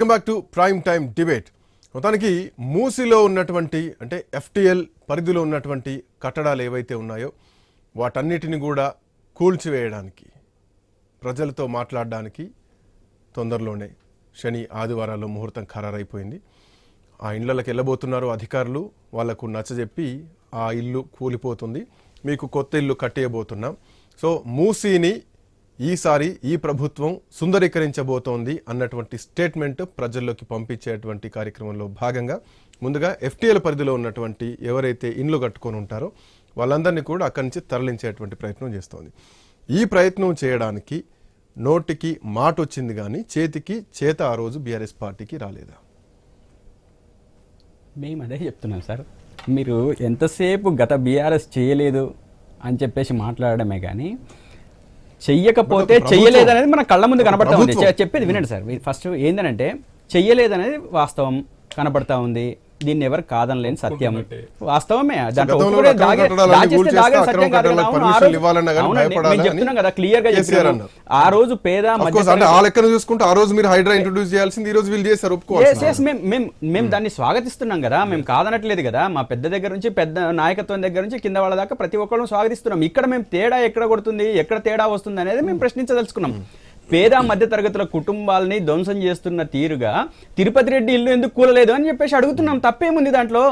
Welcome back to prime time debate మొత్తానికి మూసిలో ఉన్నటువంటి అంటే ఎఫ్టిఎల్ పరిధిలో ఉన్నటువంటి కట్టడాలు ఏవైతే ఉన్నాయో వాటన్నిటిని కూడా కూల్చివేయడానికి ప్రజలతో మాట్లాడడానికి తొందరలోనే శని ఆదివారాల్లో ముహూర్తం ఖరారైపోయింది. ఆ ఇళ్ళకి వెళ్ళబోతున్నారు అధికారులు వాళ్ళకు నచ్చజెప్పి ఆ ఇల్లు కూలిపోతుంది. మీకు కొత్త ఇల్లు కట్టేయబోతున్నాం. సో మూసీని ఈసారి ఈ ప్రభుత్వం సుందరీకరించబోతోంది అన్నటువంటి స్టేట్మెంట్ ప్రజల్లోకి పంపించేటువంటి కార్యక్రమంలో భాగంగా ముందుగా ఎఫ్టీఎల్ పరిధిలో ఉన్నటువంటి ఎవరైతే ఇండ్లు కట్టుకొని ఉంటారో వాళ్ళందరినీ కూడా అక్కడి నుంచి తరలించేటువంటి ప్రయత్నం చేస్తోంది. ఈ ప్రయత్నం చేయడానికి నోటికి మాట వచ్చింది కానీ చేతికి చేత ఆ రోజు బీఆర్ఎస్ పార్టీకి రాలేదా? మేము అదే చెప్తున్నాం సార్. మీరు ఎంతసేపు గత బీఆర్ఎస్ చేయలేదు అని చెప్పేసి మాట్లాడడమే కానీ చెయ్యకపోతే ప్రభుత్వం- చెయ్యలేదు అనేది మన కళ్ళ ముందు కనబడతా ఉంది. చెప్పేది వినండి సార్. ఫస్ట్ ఏంటంటే చెయ్యలేదు అనేది వాస్తవం కనబడతా ఉంది. దీన్ని ఎవరు కాదనలేని సత్యం. వాస్తవమే. చెప్తున్నాం కదా క్లియర్గా. ఆ రోజు పేద ఆ లెక్కన చూసుకుంటే ఆ రోజు మీరు హైడ్రా ఇంట్రొడ్యూస్ చేయాల్సింది ఈ రోజు వీళ్ళు చేశారు ఎస్ ఒప్పుకోవాలి ఎస్ మేము మేము మేము దాన్ని స్వాగతిస్తున్నాం కదా. మేము కాదనట్లేదు కదా. మా పెద్ద దగ్గర నుంచి పెద్ద నాయకత్వం దగ్గర నుంచి కింద వాళ్ళ దాకా ప్రతి ఒక్కళ్ళు స్వాగతిస్తున్నాం. ఇక్కడ మేము తేడా ఎక్కడ కొడుతుంది ఎక్కడ తేడా వస్తుంది అనేది మేము ప్రశ్నించదలుచుకున్నాం. పేద మధ్యతరగతుల కుటుంబాలని ధ్వంసం చేస్తున్న తీరుగా తిరుపతి రెడ్డి ఇల్లు ఎందుకు కూలలేదు అని చెప్పేసి అడుగుతున్నాం. తప్పేముంది దాంట్లో?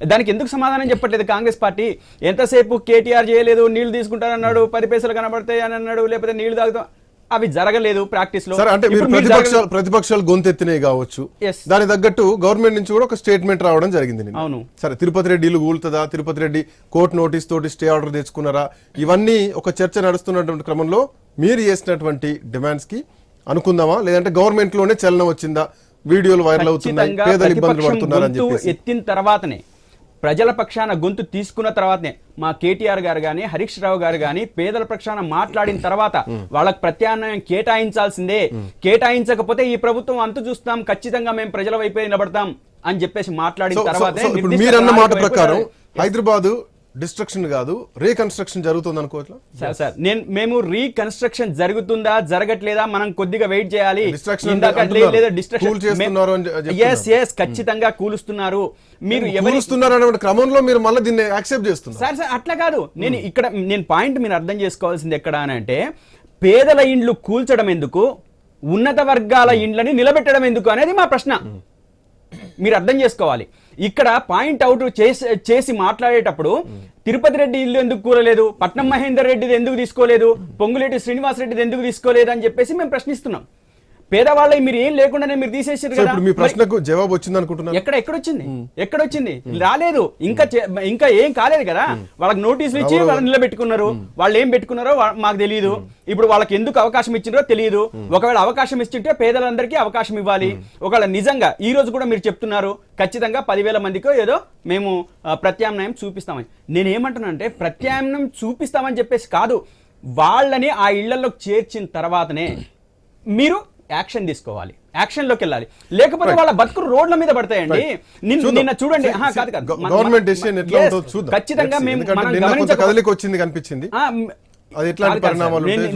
దానికి ఎందుకు సమాధానం చెప్పట్లేదు కాంగ్రెస్ పార్టీ? ఎంతసేపు కేటీఆర్ చేయలేదు నీళ్ళు తీసుకుంటానన్నాడు పది పైసలు కనబడతాయి అని అన్నాడు లేకపోతే నీళ్ళు తాగుతాం అవి జరగలేదు ప్రాక్టీస్లో అంటే మీరు ప్రతిపక్షాలు జరగలేదు. ప్రతిపక్షాలు గొంతెత్తినే కావచ్చు. దాని తగ్గట్టు గవర్నమెంట్ నుంచి కూడా ఒక స్టేట్మెంట్ రావడం జరిగింది. అవును. సరే తిరుపతి రెడ్డి ఇల్లు కూలుతుందా తిరుపతి రెడ్డి కోర్టు నోటీస్ తోటి స్టే ఆర్డర్ తెచ్చుకున్నారా ఇవన్నీ ఒక చర్చ నడుస్తున్నటువంటి క్రమంలో మీరు చేసినటువంటి డిమాండ్స్కి అనుకుందామా లేదంటే గవర్నమెంట్లోనే చలనం వచ్చిందా వీడియోలు వైరల్ అవుతున్నాయి పేదలు ఇబ్బందులు పడుతున్నారని గొంతు చెప్పేసి ఎత్తిన తర్వాతనే ప్రజల పక్షాన గొంతు తీసుకున్న తర్వాతనే మా కేటీఆర్ గారు గాని హరీష్ రావు గారు గాని పేదల పక్షాన మాట్లాడిన తర్వాత వాళ్ళకి ప్రత్యామ్నాయం కేటాయించాల్సిందే. కేటాయించకపోతే ఈ ప్రభుత్వం అంతు చూస్తాం ఖచ్చితంగా మేము ప్రజల వైపే నిలబడతాం అని చెప్పేసి మాట్లాడిన తర్వాతే మీరన్న మాట ప్రకారం. హైదరాబాద్ డిస్ట్రక్షన్ కాదు రీకన్స్ట్రక్షన్ జరుగుతుంది అనుకోవట్లా సార్ సార్ నేను మేము రీకన్స్ట్రక్షన్ జరుగుతుందా జరగట్లేదా మనం కొద్దిగా వెయిట్ చేయాలి. ఎస్ ఎస్ ఖచ్చితంగా కూలుస్తున్నారు. మీరు ఎవరి కూలుస్తున్నారనే క్రమంలో మీరు మళ్ళీ దీన్ని యాక్సెప్ట్ చేస్తున్నారు. సార్ సార్ అట్లా కాదు. నేను ఇక్కడ నేను పాయింట్ మీరు అర్థం చేసుకోవాల్సింది ఎక్కడ అని అంటే పేదల ఇండ్లు కూల్చడం ఎందుకు? ఉన్నత వర్గాల ఇండ్లని నిలబెట్టడం ఎందుకు అనేది మా ప్రశ్న. మీరు అర్థం చేసుకోవాలి. ఇక్కడ పాయింట్ అవుట్ చేసి చేసి మాట్లాడేటప్పుడు తిరుపతి రెడ్డి ఇల్లు ఎందుకు కూరలేదు? పట్నం మహేందర్ రెడ్డిది ఎందుకు తీసుకోలేదు? పొంగులేటి శ్రీనివాస్ రెడ్డిది ఎందుకు తీసుకోలేదు అని చెప్పేసి మేము ప్రశ్నిస్తున్నాం. పేదవాళ్ళకి మీరు ఏం లేకుండానే మీరు తీసేసారు కదా. మీ ప్రశ్నకు జవాబు వచ్చింది అనుకుంటున్నారు ఎక్కడ ఎక్కడొచ్చింది? ఎక్కడొచ్చింది? రాలేదు. ఇంకా ఇంకా ఏం కాలేదు కదా. వాళ్ళకి నోటీసులు ఇచ్చి వాళ్ళని నిలబెట్టుకున్నారు. వాళ్ళు ఏం పెట్టుకున్నారో మాకు తెలియదు ఇప్పుడు వాళ్ళకి ఎందుకు అవకాశం ఇచ్చిందో తెలియదు ఒకవేళ అవకాశం ఇచ్చింటే పేదలందరికీ అవకాశం ఇవ్వాలి. ఒకవేళ నిజంగా ఈ రోజు కూడా మీరు చెప్తున్నారు ఖచ్చితంగా పదివేల మందికో ఏదో మేము ప్రత్యామ్నాయం చూపిస్తామని. నేను ఏమంటున్నా అంటే ప్రత్యామ్నాయం చూపిస్తామని చెప్పేసి కాదు. వాళ్ళని ఆ ఇళ్ళలోకి చేర్చిన తర్వాతనే మీరు యాక్షన్ తీసుకోవాలి. యాక్షన్లోకి వెళ్ళాలి. లేకపోతే వాళ్ళ బతుకులు రోడ్ల మీద పడతాయండి. నిన్న- చూడండి. కాదు కాదు. గవర్నమెంట్ డెసిషన్ ఎట్లా yes, ఉంటుందో చూద్దాం. ఖచ్చితంగా. మేము కదలిక వచ్చింది కనిపించింది.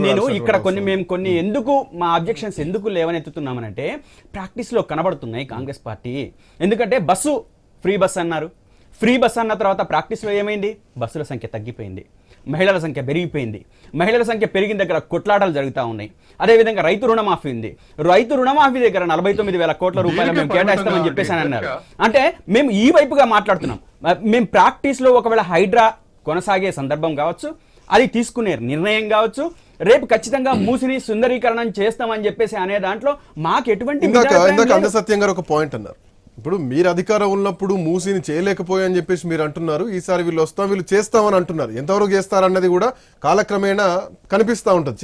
నేను- ఇక్కడ కొన్ని మేము కొన్ని ఎందుకు మా అబ్జెక్షన్స్ ఎందుకు లేవనెత్తుతున్నామనంటే ప్రాక్టీస్లో కనబడుతున్నాయి కాంగ్రెస్ పార్టీ. ఎందుకంటే బస్సు ఫ్రీ బస్ అన్నారు. ఫ్రీ బస్ అన్న తర్వాత ప్రాక్టీస్లో ఏమైంది? బస్సుల సంఖ్య తగ్గిపోయింది. మహిళల సంఖ్య పెరిగిపోయింది. మహిళల సంఖ్య పెరిగిన దగ్గర కొట్లాటలు జరుగుతూ ఉన్నాయి. అదేవిధంగా రైతు రుణమాఫీ ఉంది. రైతు రుణమాఫీ దగ్గర నలభై తొమ్మిది వేల కోట్ల రూపాయలు మేము కేటాయిస్తామని చెప్పేసి అని అన్నారు. అంటే మేము ఈ వైపుగా మాట్లాడుతున్నాం. మేము ప్రాక్టీస్లో ఒకవేళ హైడ్రా కొనసాగే సందర్భం కావచ్చు అది తీసుకునే నిర్ణయం కావచ్చు రేపు ఖచ్చితంగా మూసిని సుందరీకరణం చేస్తామని చెప్పేసి అనే దాంట్లో మాకు ఎటువంటి గారు ఒక పాయింట్ అన్నారు. ఇప్పుడు మీరు అధికారం ఉన్నప్పుడు మూసిని చేయలేకపోయాని చెప్పేసి మీరు అంటున్నారు. ఈసారి వీళ్ళు వస్తాం వీళ్ళు చేస్తామని అంటున్నారు. ఎంతవరకు చేస్తారన్నది కూడా కాలక్రమేణా కనిపిస్తా ఉంటది.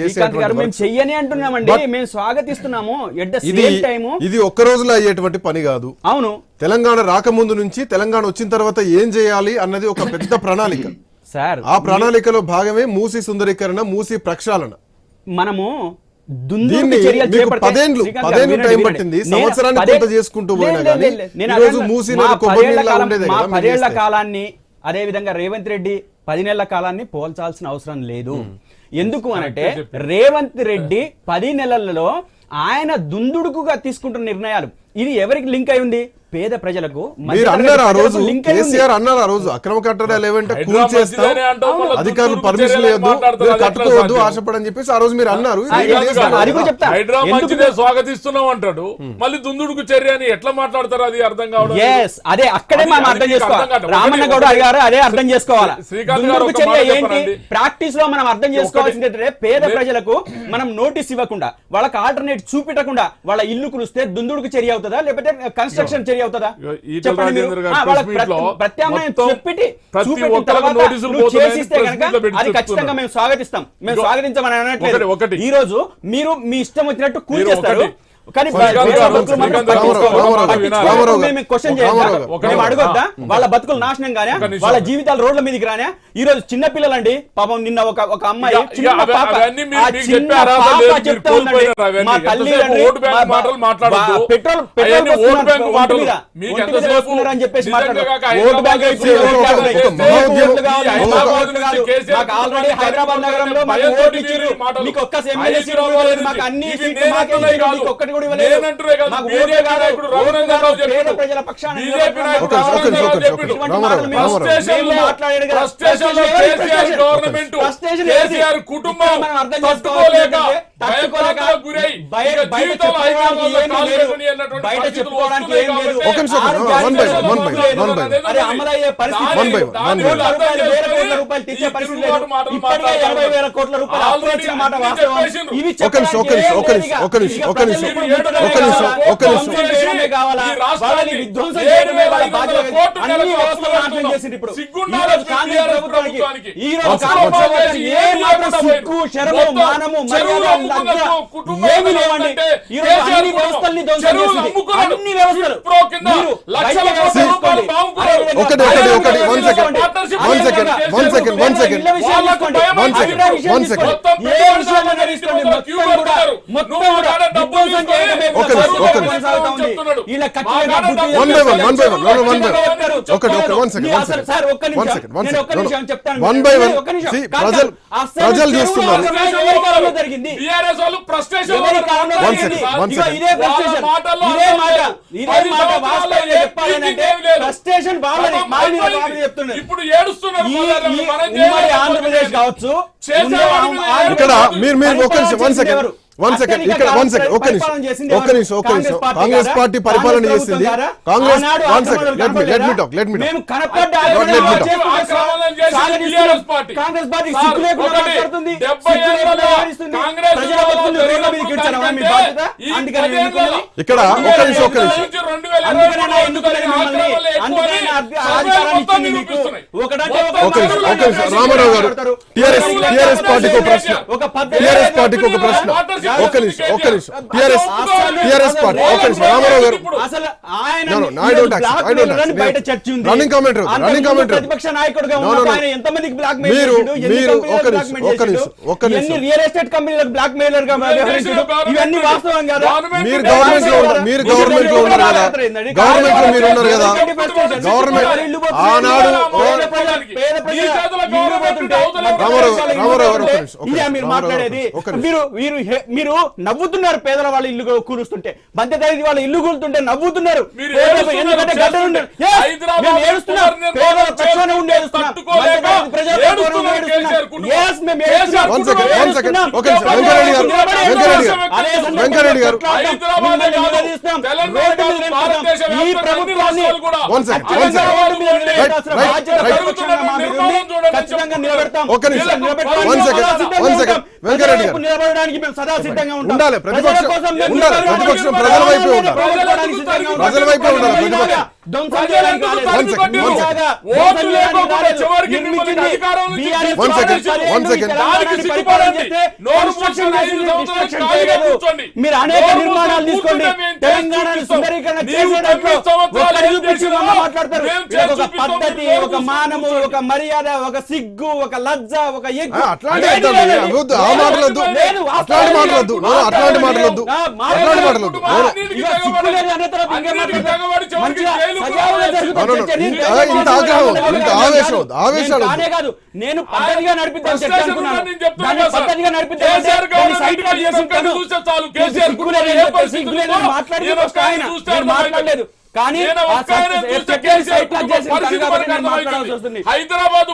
ఇది ఒక్క రోజులో అయ్యేటువంటి పని కాదు. అవును. తెలంగాణ రాకముందు నుంచి తెలంగాణ వచ్చిన తర్వాత ఏం చేయాలి అన్నది ఒక పెద్ద ప్రణాళిక. సార్ ఆ ప్రణాళికలో భాగమే మూసి సుందరీకరణ మూసి ప్రక్షాళన. మనము పదేండ్లు పదేండ్లు టైం. పట్టింది. సంవత్సరానికి కొంత చేసుకుంటూ పదేళ్ళ. కాలాన్ని అదే విధంగా రేవంత్ రెడ్డి పది నెలల కాలాన్ని పోల్చాల్సిన అవసరం లేదు. ఎందుకు అనంటే రేవంత్ రెడ్డి పది నెలలలో ఆయన దుందుడుకుగా తీసుకుంటున్న నిర్ణయాలు. ఇది ఎవరికి లింక్ అయి ఉంది? పేద ప్రజలకు మీరు అన్నారు ఆ రోజు. కేసీఆర్ అన్నారు ఆ రోజు అక్రమ కట్టడాలు మంచిదనే అంటావు, మళ్ళా అధికారులు పర్మిషన్ లేదు మీరు కట్టుకోవద్దు? ఆశపడని చెప్పేసి ఆ రోజు మీరు అన్నారు. మంచిదే స్వాగతిస్తున్నాం అంటాడు. మళ్ళీ దుందుడుకు చర్య అని ఎట్లా మాట్లాడతారు అది అర్థం కావడం అదే అక్కడే మనం అర్థం చేసుకోవాలి. రామన్న గౌడ ఒకటి- గారు అదే అర్థం చేసుకోవాలి? శ్రీకాంత్ గారు దుందుడుకు ఒక మాట చర్య ఏంటి? చెప్పనండి. ప్రాక్టీస్లో మనం అర్థం చేసుకోవాల్సింది ఏంటంటే పేద ప్రజలకు మనం నోటీస్ ఇవ్వకుండా వాళ్ళకి ఆల్టర్నేట్ చూపించకుండా వాళ్ళ ఇల్లు కులిస్తే దుందుడుకు చర్య అవుతుందా? లేకపోతే కన్స్ట్రక్షన్ చర్య అవుతుందా లో ప్రతి- ప్రత్యామ్నాయం చెప్పిటి చేసిస్తే కనుక అది ఖచ్చితంగా. మేము స్వాగతిస్తాం మేము స్వాగతించమని అనట్లేదు. ఈ రోజు మీరు మీ ఇష్టం వచ్చినట్టు కూల్ చేస్తారు. కానీ అడగొద్దా. వాళ్ళ బతుకులు నాశనం గానే నిమిషం. వాళ్ళ జీవితాలు రోడ్ల మీదకి రానే? ఈ రోజు చిన్న పిల్లలండి పాపం నిన్న ఒక ఒక అమ్మాయి పెట్రోల్ పెట్రోల్ అని చెప్పేసి హైదరాబాద్ ఆల్రెడీ నగరంలో ఒక్కటి కూడా ఇవ్వలేదు. మాకు ఓట్లు కాదు. రఘునందన్ కాదు. పేద. ప్రజల పక్షాన మాట్లాడాడు కదా. కుటుంబం మనం అర్థం తట్టుకోలేక అమలయ్యే పరిస్థితి రూపాయలు, వేల కోట్ల రూపాయలు తెచ్చే ఈ పరిస్థితి తిరుగుబాటు లేదు. మాటలు ఇప్పటికే మాట్లాడతారు. ఎనభై వేల కోట్ల రూపాయలు అప్పు ఇచ్చిన మాట వాస్తవం. ఇవి కావాలా? ఈ విధ్వంసం చేయడమే వాళ్ళ బాధ్యత. అన్ని వ్యవస్థలు నాశనం ఇప్పుడు. రోజు కాంగ్రెస్ ప్రభుత్వానికి. ఈ రోజు కాంగ్రెస్. ఏ మాత్రం సిగ్గు శరము మానము మర్యాద ఏమీ లేవండి అన్ని. వ్యవస్థల్ని ధ్వంసం చేసింది. అన్ని వ్యవస్థలు మీరు ఒకటి, ఒకటి, ఒకటి. ఏ తీసుకోండి. మొత్తం కూడా మొత్తం కూడా ఒక ఖచ్చితంగా. ఒకటి, ఒకటి. సార్ ఒక్క నిమిషం ప్రజలు- ప్రజలు చూస్తున్నారు. జరిగింది టీఆర్ఎస్ వాళ్ళు second. ఇదే ఇదే మాట. ఇదే మాట చెప్పాలంటే. ఫ్రస్ట్రేషన్ చెప్తున్నారు ఇప్పుడు ఏడుస్తున్నారు. ఆంధ్రప్రదేశ్ కావచ్చు ఇక్కడ మీరు మీరు ఒక్క నిమిషం వన్ సెకండ్ ఎవరు? వన్ సెకండ్ ఇక్కడ వన్ సెకండ్ ఒక్క నిమిషం చేసింది ఒక్క? నిమిషం ఒక్క నిమిషం. పార్టీ కాంగ్రెస్ గారా? పార్టీ పరిపాలన చేసింది? Congress one second let me let talk let. Congress party. ఇక్కడ ఒక్క నిమిషం ఒక్క నిమిషం. రామారావు గారు. టిఆర్ఎస్ టిఆర్ఎస్ పార్టీకి ఒక ప్రశ్న టిఆర్ఎస్ పార్టీకి ఒక ప్రశ్న. ఒక్క నిమిషం ఒక్క నిమిషం. టిఆర్ఎస్ టిఆర్ఎస్ పార్టీ ఒక్క నిమిషం. రామారావు గారు. అంతకు running ముందు commentary. ప్రతిపక్ష నాయకుడిగా. ఆయన ఎంతమందికి బ్లాక్ మెయిల్ మీరు- ఒక్క నిమిషం, ఒక్క నిమిషం, ఒక్క నిమిషం. రియల్ ఎస్టేట్ కంపెనీలకు బ్లాక్ మెయిలర్గా ఇవన్నీ వాస్తవం కదా? మీరు గవర్నమెంట్లో ఉన్నారు మీరు గవర్నమెంట్లో ఉన్నారు కదా? గవర్నమెంట్లో మీరు ఉన్నారు కదా? గవర్నమెంట్ ఆనాడు రామారావు రామారావు గారు, ఒక్క నిమిషం, ఒక్క మీరు నిమిషం. మీరు మీరు నవ్వుతున్నారు పేదల వాళ్ళ ఇల్లు కూలుస్తుంటే మధ్యతరగతి వాళ్ళ ఇల్లు కూలుతుంటే నవ్వుతున్నారు. వెంకటరెడ్డి గారు, తెలంగాణ ఈ ప్రభుత్వాన్ని. నిలబడడానికి మేము సదా సిద్ధంగా ఉండాలి, ప్రతిపక్షం- ఉండాలి, ప్రతిపక్షం ప్రజల వైపే ఉండాలి. ప్రజల వైపే ఉండాలి, ప్రతిపక్షం. మీరు అనేక నోరు నిర్మాణాలు తీసుకోండి చూపిస్తాం. సుందరీకరణ మాట్లాడతారు. ఒక. పద్ధతి ఒక మానము ఒక మర్యాద ఒక సిగ్గు ఒక లజ్జ ఒక ఎగ్గు. అట్లాంటి అట్లాంటి అట్లాంటి అట్లాంటి. నేను ఇంత-. ఆగ్రహం, ఇంత. ఆవేశం, ఆవేశాలు కాదు. పద్ధతిగా నడిపిద్దాం చర్చ అనుకున్నాను. పద్ధతిగా. మాట్లాడలేదు కానీ. హైదరాబాద్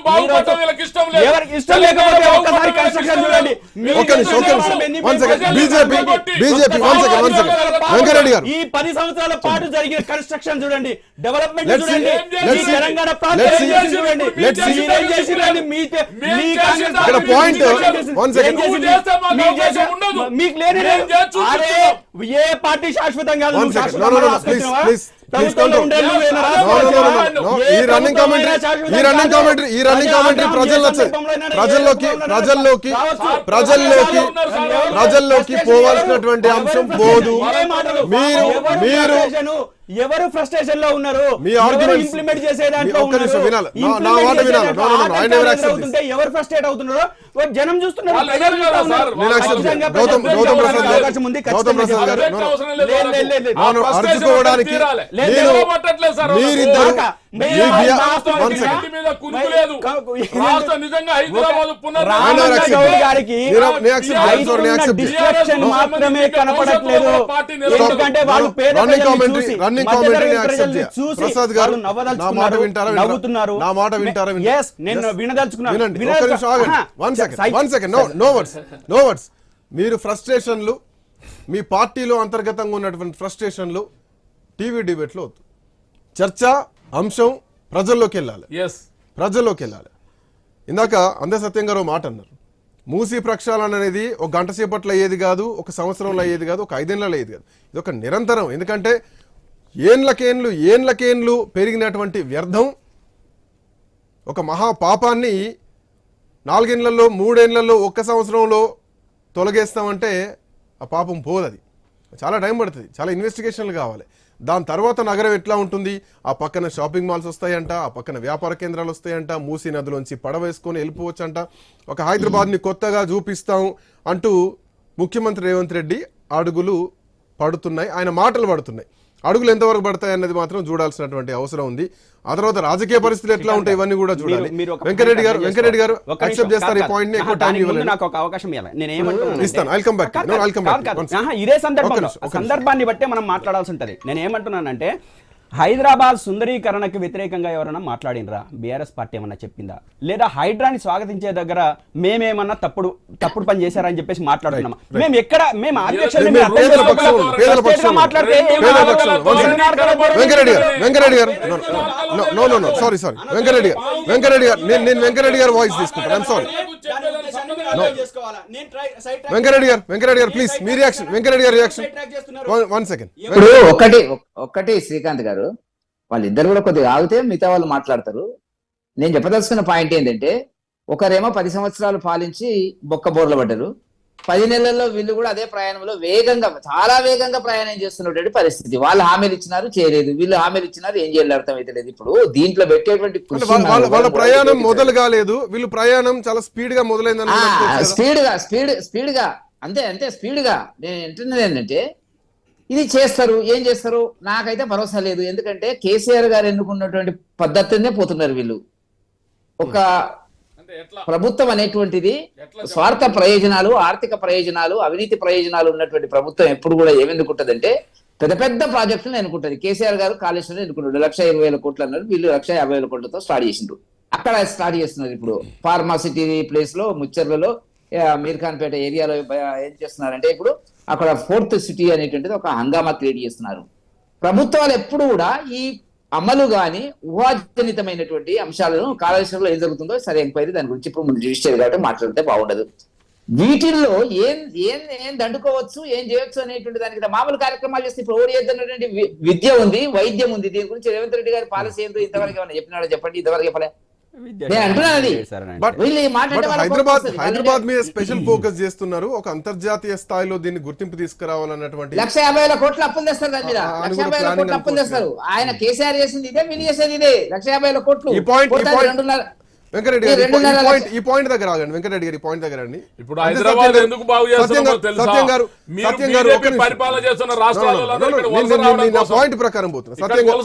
ఎవరికి ఇష్టం లేకపోతే ఒక్కసారి కన్స్ట్రక్షన్ చూడండి. ఈ పది సంవత్సరాల పాటు జరిగిన కన్స్ట్రక్షన్ చూడండి డెవలప్మెంట్. చూడండి. తెలంగాణ మాకు లేని. ఏ పార్టీ శాశ్వతం ఈ రన్నింగ్ కామెంటరీ ఈ రన్నింగ్. కామెంటరీ ఈ రన్నింగ్ కామెంటరీ ప్రజల్లోకి ప్రజల్లోకి. ప్రజల్లోకి ప్రజల్లోకి పోవాల్సినటువంటి అంశం? పోదు. మీరు మీరు? ఎవరు ఫ్రస్ట్రేషన్లో ఉన్నారు? ఇంప్లిమెంట్ చేసే దాంట్లో ఎవరు ఫ్రస్ట్రేట్ అవుతున్నారో జనం చూస్తున్నారు. అవకాశం ఉంది. మీరిద్దరు మాత్రమే కనపడట్లేదు. ఎందుకంటే వాళ్ళు పేద ప్రసాద్ గారు, నా మాట వింటారా? నవ్వుతున్నారు. నా మాట వింటారా నేను. వినదలుచుకున్నాను one second one second no no words no words మీరు ఫ్రస్ట్రేషన్లు మీ పార్టీలో అంతర్గతంగా ఉన్నటువంటి ఫ్రస్ట్రేషన్లు టీవీ డిబేట్లో చర్చ అంశం ప్రజల్లోకి వెళ్ళాలి ఎస్ ప్రజల్లోకి వెళ్ళాలి ఇందాక అందే సత్యం గారు మాట అన్నారు. మూసి ప్రక్షాళన అనేది ఒక గంట సేపట్లో అయ్యేది కాదు ఒక సంవత్సరంలో అయ్యేది కాదు ఒక ఐదేళ్ళలో అయ్యేది కాదు. ఇది ఒక నిరంతరం. ఎందుకంటే ఏండ్లకేండ్లు ఏండ్లకేండ్లు పెరిగినటువంటి వ్యర్థం ఒక మహా పాపాన్ని నాలుగేళ్ళలో మూడేళ్ళలో ఒక్క సంవత్సరంలో తొలగేస్తామంటే ఆ పాపం పోదది. చాలా టైం పడుతుంది. చాలా ఇన్వెస్టిగేషన్లు కావాలి. దాని తర్వాత నగరం ఎట్లా ఉంటుంది? ఆ పక్కన షాపింగ్ మాల్స్ వస్తాయంట ఆ పక్కన వ్యాపార కేంద్రాలు వస్తాయంట మూసీ నదిలోంచి పడవేసుకొని వెళ్ళిపోవచ్చంట. ఒక హైదరాబాద్ని కొత్తగా చూపిస్తాం అంటూ ముఖ్యమంత్రి రేవంత్ రెడ్డి అడుగులు పడుతున్నాయి ఆయన మాటలు పడుతున్నాయి. అడుగులు ఎంతవరకు పడతాయి అన్నది మాత్రం చూడాల్సినటువంటి అవసరం ఉంది. ఆ తర్వాత రాజకీయ పరిస్థితులు ఎట్లా ఉంటాయి ఇవన్నీ కూడా చూడాలి. వెంకరెడ్డి గారు వెంకరెడ్డి గారు. యాక్సెప్ట్ చేస్తారు ఈ పాయింట్ని. ఎక్కువ టైం ఇవ్వలేదు. నాకు ఒక అవకాశం ఇవ్వాలి. నేను ఏమంటున్నాను ఇస్తాను. One second. ఇదే సందర్భంలో. సందర్భాన్ని బట్టే మనం మాట్లాడాల్సి ఉంటది. నేను ఏమంటున్నానంటే హైదరాబాద్ సుందరీకరణకు వ్యతిరేకంగా ఎవరైనా మాట్లాడినరా? బీఆర్ఎస్ పార్టీ ఏమన్నా చెప్పిందా? లేదా హైడ్రాని స్వాగతించే దగ్గర మేమేమన్నా తప్పుడు తప్పుడు పని చేశారని చెప్పేసి right. మేము ఎక్కడ మేము సారీ సారీ వెంకరెడ్డి గారు. వెంకరెడ్డి గారు. నేను నేను వెంకరెడ్డి గారు వాయిస్ తీసుకుంటాను. సారీ వెంకరెడ్డి గారు వెంకరెడ్డి గారు ప్లీజ్ మీ రియాక్షన్ వెంకరెడ్డి గారు రియాక్షన్ వన్ సెకండ్ ఒకటి ఒక్కటి శ్రీకాంత్ గారు వాళ్ళిద్దరు కూడా కొద్దిగా ఆగితే మిగతా వాళ్ళు మాట్లాడతారు. నేను చెప్పదలుచుకున్న పాయింట్ ఏంటంటే ఒకరేమో పది సంవత్సరాలు పాలించి బొక్క బోర్ల పడ్డారు. పది నెలల్లో వీళ్ళు కూడా అదే ప్రయాణంలో వేగంగా చాలా వేగంగా ప్రయాణం చేస్తున్నటువంటి పరిస్థితి. వాళ్ళు హామీలు ఇచ్చినారు చేయలేదు. వీళ్ళు హామీలు ఇచ్చినారు ఏం చేయాలి అర్థం అయితే లేదు ఇప్పుడు దీంట్లో పెట్టేటువంటి వాళ్ళ ప్రయాణం మొదలు కాలేదు. వీళ్ళు ప్రయాణం చాలా స్పీడ్గా మొదలైందని. స్పీడ్గా స్పీడ్ స్పీడ్గా అంతే అంతే స్పీడ్గా నేను ఏంటంటే ఇది చేస్తారు. ఏం చేస్తారు? నాకైతే భరోసా లేదు. ఎందుకంటే కేసీఆర్ గారు ఎన్నుకున్నటువంటి పద్ధతినే పోతున్నారు వీళ్ళు. ఒక అంటే ప్రభుత్వం అనేటువంటిది స్వార్థ ప్రయోజనాలు ఆర్థిక ప్రయోజనాలు అవినీతి ప్రయోజనాలు ఉన్నటువంటి ప్రభుత్వం ఎప్పుడు కూడా ఏమెందుకుంటదంటే పెద్ద పెద్ద ప్రాజెక్టులను ఎన్నుకుంటది. కేసీఆర్ గారు కాళేశ్వరం ఎన్నుకున్నాడు. లక్ష ఇరవై వేల కోట్లు అన్నారు. వీళ్ళు లక్ష యాభై వేల కోట్లతో స్టార్ట్ చేసిండ్రు. అక్కడ స్టార్ట్ చేస్తున్నారు ఇప్పుడు. ఫార్మాసిటీ ప్లేస్లో ముచ్చర్లలో మీర్ఖాన్పేట ఏరియాలో ఏం చేస్తున్నారంటే ఇప్పుడు అక్కడ ఫోర్త్ సిటీ అనేటువంటిది ఒక హంగామా క్రియేట్ చేస్తున్నారు. ప్రభుత్వాలు ఎప్పుడు కూడా ఈ అమలు గాని ఊహాజనితమైనటువంటి అంశాలను కాళేశ్వరంలో ఏం జరుగుతుందో సరే ఎంక్వైరీ దాని గురించి ఇప్పుడు ముందు జుడిషియల్ కాబట్టి మాట్లాడితే బాగుండదు. వీటిల్లో ఏం ఏం ఏం దండుకోవచ్చు ఏం చేయొచ్చు అనేటువంటి దానికి మామూలు కార్యక్రమాలు చేస్తే ఇప్పుడు ఓడి విద్య ఉంది వైద్యం ఉంది. దీని గురించి రేవంత్ రెడ్డి గారి పాలసీ ఏంటో ఇంతవరకు ఏమైనా చెప్పినాడో చెప్పండి ఇంతవరకు చెప్పలే. హైదరాబాద్ మీద స్పెషల్ ఫోకస్ చేస్తున్నారు. ఒక అంతర్జాతీయ స్థాయిలో దీన్ని గుర్తింపు తీసుకురావాలన్నటువంటి లక్ష యాభై వేల కోట్ల అప్పులు తెస్తారు దాని మీద. లక్ష యాభై వేల కోట్ల అప్పులు తెస్తారు. ఆయన కేసీఆర్ చేసింది ఇదే వీళ్ళు చేసేది ఇదే. లక్ష యాభై వేల కోట్లు వెంకటరెడ్డి ఈ గారు ఈ పాయింట్ దగ్గర ఆగండి వెంకటరెడ్డి గారు ఈ పాయింట్ దగ్గర అండి ఇప్పుడు హైదరాబాద్ ఎందుకు బాగు తెలుసా? సత్యం గారు సత్యం గారు. పరిపాలన చేస్తున్న రాష్ట్రాలలో నా. పాయింట్ ప్రకారం పోతున్నా. సత్యం గారు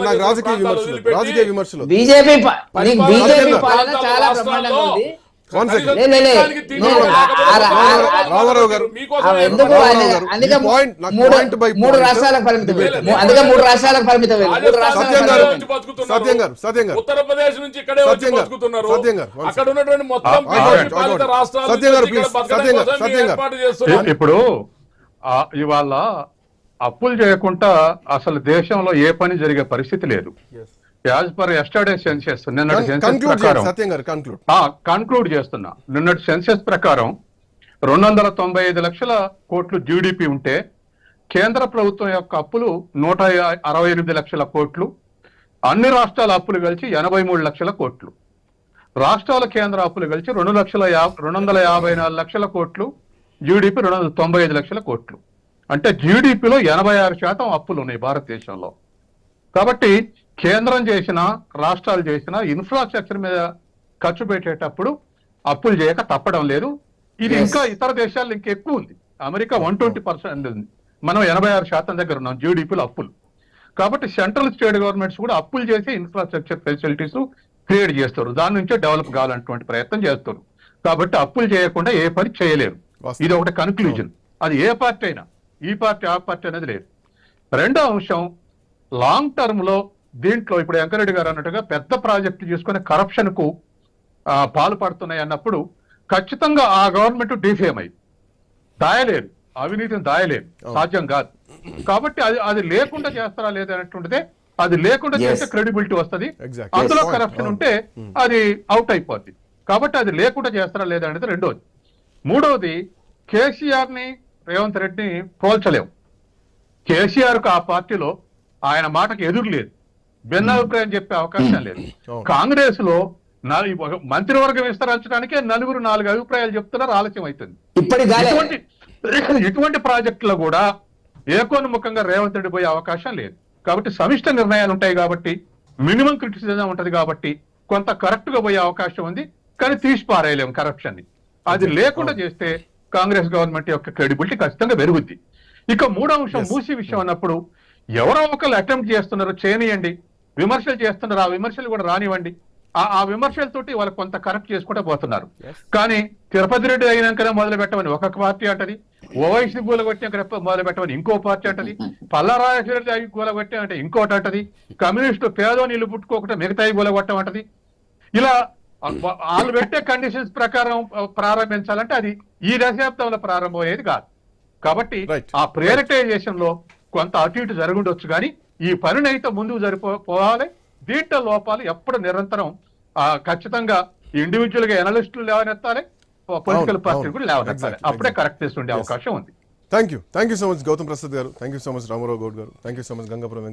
నాకు రాజకీయ విమర్శలు రాజకీయ విమర్శలు. బీజేపీ పాలన చాలా బ్రహ్మాండంగా ఉంది. రామారావు గారు, మూడు రాష్ట్రాలకు పరిమితం అందుకే మూడు రాష్ట్రాలకు పరిమితం సత్యం గారు. సత్యం గారు, సత్యం గారు. ఉత్తరప్రదేశ్ నుంచి ఇక్కడే సత్యం గారు, సత్యం గారు, అక్కడ ఉన్నటువంటి మొత్తం సత్యం గారు, సత్యం గారు, సత్యం గారు. ఇప్పుడు ఆ, ఇవాళ అప్పులు చేయకుండా అసలు దేశంలో ఏ పని జరిగే పరిస్థితి లేదు. యాజ్ పర్ ఎస్టర్డే సెన్సెస్ నిన్నటి సెన్సెస్ కన్క్లూడ్ ప్రకారం. చేస్తున్నా. నిన్నటి సెన్సెస్ ప్రకారం రెండు వందల తొంభై ఐదు లక్షల కోట్లు జీడిపి ఉంటే కేంద్ర ప్రభుత్వం యొక్క అప్పులు నూట అరవై ఎనిమిది లక్షల కోట్లు అన్ని రాష్ట్రాల అప్పులు కలిసి ఎనభై మూడు లక్షల కోట్లు. రాష్ట్రాల కేంద్ర అప్పులు కలిసి రెండు లక్షల రెండు వందల యాభై నాలుగు లక్షల కోట్లు జీడిపి రెండు వందల తొంభై ఐదు లక్షల కోట్లు. అంటే జీడిపిలో ఎనభై ఆరు శాతం అప్పులు ఉన్నాయి భారతదేశంలో. కాబట్టి కేంద్రం చేసిన రాష్ట్రాలు చేసిన ఇన్ఫ్రాస్ట్రక్చర్ మీద ఖర్చు పెట్టేటప్పుడు అప్పులు చేయక తప్పడం లేదు. ఇది. ఇంకా ఇతర దేశాల్లో ఇంకా ఎక్కువ ఉంది. అమెరికా వన్ ట్వంటీ పర్సెంట్ ఉంది. మనం ఎనభై ఆరు శాతం దగ్గర ఉన్నాం జీడిపిలో అప్పులు. కాబట్టి సెంట్రల్ స్టేట్ గవర్నమెంట్స్ కూడా అప్పులు చేసి ఇన్ఫ్రాస్ట్రక్చర్ ఫెసిలిటీస్ క్రియేట్ చేస్తారు. దాని నుంచే డెవలప్ కావాలన్నటువంటి ప్రయత్నం చేస్తారు. కాబట్టి అప్పులు చేయకుండా ఏ పని చేయలేరు. ఇది ఒకటి కన్క్లూజన్ అది ఏ పార్టీ అయినా ఈ పార్టీ ఆ పార్టీ అనేది లేదు. రెండో అంశం లాంగ్ టర్మ్లో దీంట్లో ఇప్పుడు వెంకరెడ్డి గారు అన్నట్టుగా పెద్ద ప్రాజెక్టు తీసుకుని కరప్షన్కు పాల్పడుతున్నాయి అన్నప్పుడు ఖచ్చితంగా ఆ గవర్నమెంట్ డిఫేమ్ అయ్యి దాయలేదు. అవినీతిని దాయలేదు. సాధ్యం కాదు. కాబట్టి అది అది లేకుండా చేస్తారా లేదా అనేటువంటిదే అది లేకుండా. చేస్తే క్రెడిబిలిటీ వస్తది. అందులో. కరప్షన్. ఉంటే అది అవుట్ అయిపోద్ది. కాబట్టి అది లేకుండా చేస్తారా లేదా అనేది రెండోది. మూడవది కేసీఆర్ని రేవంత్ రెడ్డిని పోల్చలేం. కేసీఆర్కు ఆ పార్టీలో ఆయన మాటకు ఎదురు లేదు. భిన్నాభిప్రాయం చెప్పే అవకాశం లేదు. కాంగ్రెస్లో మంత్రివర్గం విస్తరించడానికే నలుగురు నాలుగు అభిప్రాయాలు చెప్తున్నారు ఆలస్యం అవుతుంది ఇటువంటి ఇటువంటి ప్రాజెక్టులో కూడా ఏకోన్ముఖంగా రేవంత్ రెడ్డి పోయే అవకాశం లేదు. కాబట్టి సమిష్ట నిర్ణయాలు ఉంటాయి కాబట్టి మినిమం క్రిటిసిజం ఉంటది కాబట్టి కొంత కరెక్ట్గా పోయే అవకాశం ఉంది కానీ తీసి పారేయలేం కరప్షన్ని అది లేకుండా చేస్తే కాంగ్రెస్ గవర్నమెంట్ యొక్క క్రెడిబిలిటీ ఖచ్చితంగా పెరుగుద్ది. ఇక మూడో అంశం మూసి విషయం అన్నప్పుడు ఎవరో ఒకరు అటెంప్ట్ చేస్తున్నారు చేయనియండి విమర్శలు చేస్తున్నారు ఆ విమర్శలు కూడా రానివ్వండి. ఆ ఆ విమర్శలతోటి వాళ్ళు కొంత కరెక్ట్ చేసుకుంటూ పోతున్నారు. కానీ తిరుపతి రెడ్డి అయినాకనే మొదలు పెట్టమని ఒక పార్టీ అంటది ఓవైసీ కూలగొట్టినాక మొదలు పెట్టమని ఇంకో పార్టీ అంటది పల్లారాజేశ్వర కూలగొట్టి అంటే ఇంకోటి అంటది కమ్యూనిస్టు పేదో నీళ్ళు పుట్టుకోకుండా మిగతాయి కూలగొట్టమంటది ఇలా వా- వాళ్ళు పెట్టే కండిషన్స్ ప్రకారం ప్రారంభించాలంటే అది ఈ దశాబ్దంలో ప్రారంభమయ్యేది కాదు. కాబట్టి. ఆ ప్రియరిటైజేషన్లో కొంత అటు ఇటు జరుగుండొచ్చు కానీ ఈ పనిని అయితే ముందుకు జరిపో పోవాలి దీంట్లో లోపాలు ఎప్పుడు నిరంతరం ఆ, ఖచ్చితంగా ఇండివిజువల్గా ఎనలిస్టులు లేవనెత్తాలి. పొలిటికల్ అవును, పార్టీ అవును. కూడా లేవనెత్తాలి అప్పుడే. కరెక్ట్ చేస్తుండే అవకాశం ఉంది. Thank you thank you so much Gautam Prasad garu. Thank you so much Ramarao Goud garu. Thank you so much Gangapuram